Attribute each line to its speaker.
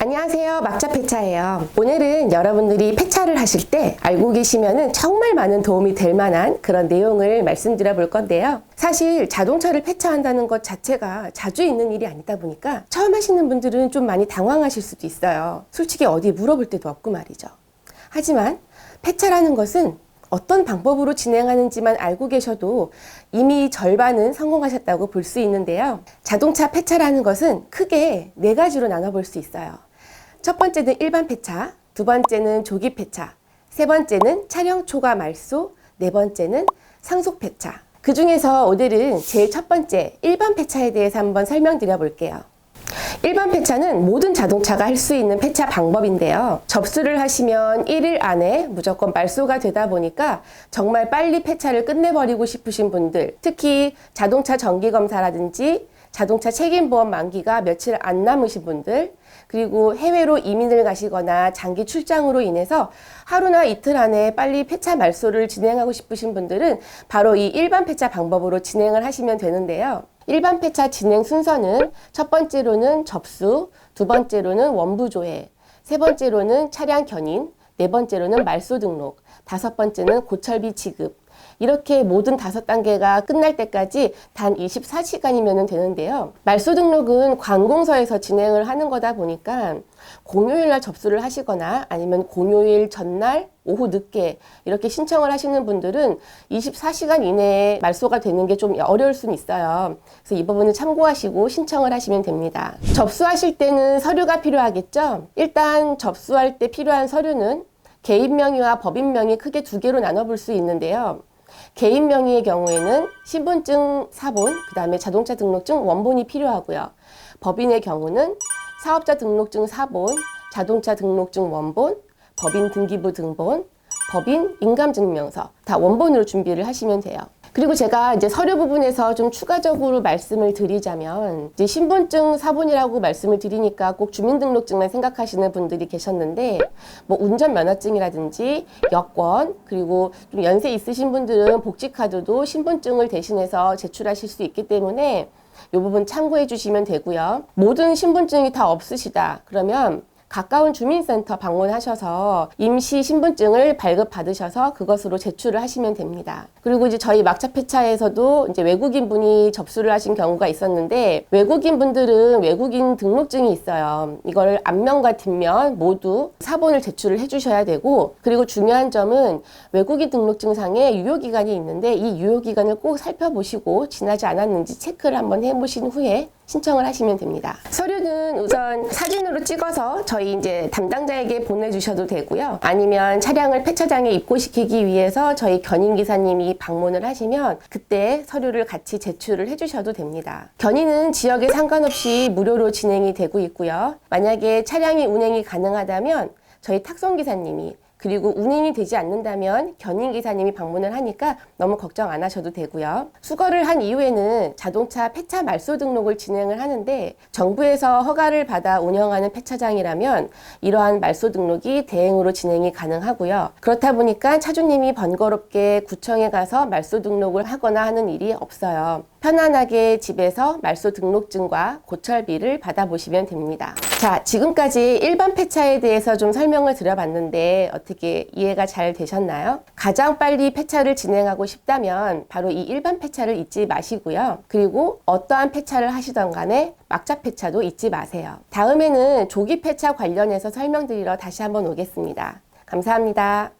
Speaker 1: 안녕하세요. 막자 폐차예요. 오늘은 여러분들이 폐차를 하실 때 알고 계시면은 정말 많은 도움이 될 만한 그런 내용을 말씀드려 볼 건데요. 사실 자동차를 폐차한다는 것 자체가 자주 있는 일이 아니다 보니까 처음 하시는 분들은 좀 많이 당황하실 수도 있어요. 솔직히 어디 물어볼 데도 없고 말이죠. 하지만 폐차라는 것은 어떤 방법으로 진행하는지만 알고 계셔도 이미 절반은 성공하셨다고 볼 수 있는데요. 자동차 폐차라는 것은 크게 네 가지로 나눠볼 수 있어요. 첫 번째는 일반 폐차, 두 번째는 조기 폐차, 세 번째는 차량 초과 말소, 네 번째는 상속 폐차. 그 중에서 오늘은 제일 첫 번째 일반 폐차에 대해서 한번 설명드려 볼게요. 일반 폐차는 모든 자동차가 할 수 있는 폐차 방법인데요. 접수를 하시면 1일 안에 무조건 말소가 되다 보니까 정말 빨리 폐차를 끝내버리고 싶으신 분들, 특히 자동차 정기검사라든지 자동차 책임보험 만기가 며칠 안 남으신 분들, 그리고 해외로 이민을 가시거나 장기 출장으로 인해서 하루나 이틀 안에 빨리 폐차 말소를 진행하고 싶으신 분들은 바로 이 일반 폐차 방법으로 진행을 하시면 되는데요. 일반 폐차 진행 순서는 첫 번째로는 접수, 두 번째로는 원부 조회, 세 번째로는 차량 견인, 네 번째로는 말소 등록, 다섯 번째는 고철비 지급, 이렇게 모든 다섯 단계가 끝날 때까지 단 24시간이면 되는데요. 말소 등록은 관공서에서 진행을 하는 거다 보니까 공휴일 날 접수를 하시거나 아니면 공휴일 전날 오후 늦게 이렇게 신청을 하시는 분들은 24시간 이내에 말소가 되는 게 좀 어려울 수는 있어요. 그래서 이 부분을 참고하시고 신청을 하시면 됩니다. 접수하실 때는 서류가 필요하겠죠? 일단 접수할 때 필요한 서류는 개인 명의와 법인 명의 크게 두 개로 나눠볼 수 있는데요. 개인 명의의 경우에는 신분증 사본, 그 다음에 자동차 등록증 원본이 필요하고요. 법인의 경우는 사업자 등록증 사본, 자동차 등록증 원본, 법인 등기부 등본, 법인 인감증명서 다 원본으로 준비를 하시면 돼요. 그리고 제가 이제 서류 부분에서 좀 추가적으로 말씀을 드리자면 이제 신분증 사본이라고 말씀을 드리니까 꼭 주민등록증만 생각하시는 분들이 계셨는데 뭐 운전면허증이라든지 여권 그리고 좀 연세 있으신 분들은 복지카드도 신분증을 대신해서 제출하실 수 있기 때문에 이 부분 참고해 주시면 되고요. 모든 신분증이 다 없으시다. 그러면 가까운 주민센터 방문하셔서 임시 신분증을 발급 받으셔서 그것으로 제출을 하시면 됩니다. 그리고 이제 저희 막차 폐차에서도 이제 외국인 분이 접수를 하신 경우가 있었는데 외국인 분들은 외국인 등록증이 있어요. 이걸 앞면과 뒷면 모두 사본을 제출을 해주셔야 되고 그리고 중요한 점은 외국인 등록증상에 유효기간이 있는데 이 유효기간을 꼭 살펴보시고 지나지 않았는지 체크를 한번 해보신 후에 신청을 하시면 됩니다. 서류는 우선 사진으로 찍어서 저희 이제 담당자에게 보내주셔도 되고요. 아니면 차량을 폐차장에 입고시키기 위해서 저희 견인기사님이 방문을 하시면 그때 서류를 같이 제출을 해주셔도 됩니다. 견인은 지역에 상관없이 무료로 진행이 되고 있고요. 만약에 차량이 운행이 가능하다면 저희 탁송기사님이 그리고 운행이 되지 않는다면 견인 기사님이 방문을 하니까 너무 걱정 안 하셔도 되고요. 수거를 한 이후에는 자동차 폐차 말소 등록을 진행을 하는데 정부에서 허가를 받아 운영하는 폐차장이라면 이러한 말소 등록이 대행으로 진행이 가능하고요. 그렇다 보니까 차주님이 번거롭게 구청에 가서 말소 등록을 하거나 하는 일이 없어요. 편안하게 집에서 말소 등록증과 고철비를 받아보시면 됩니다. 자, 지금까지 일반 폐차에 대해서 좀 설명을 드려봤는데 어떻게 이해가 잘 되셨나요? 가장 빨리 폐차를 진행하고 싶다면 바로 이 일반 폐차를 잊지 마시고요. 그리고 어떠한 폐차를 하시던 간에 막자 폐차도 잊지 마세요. 다음에는 조기 폐차 관련해서 설명드리러 다시 한번 오겠습니다. 감사합니다.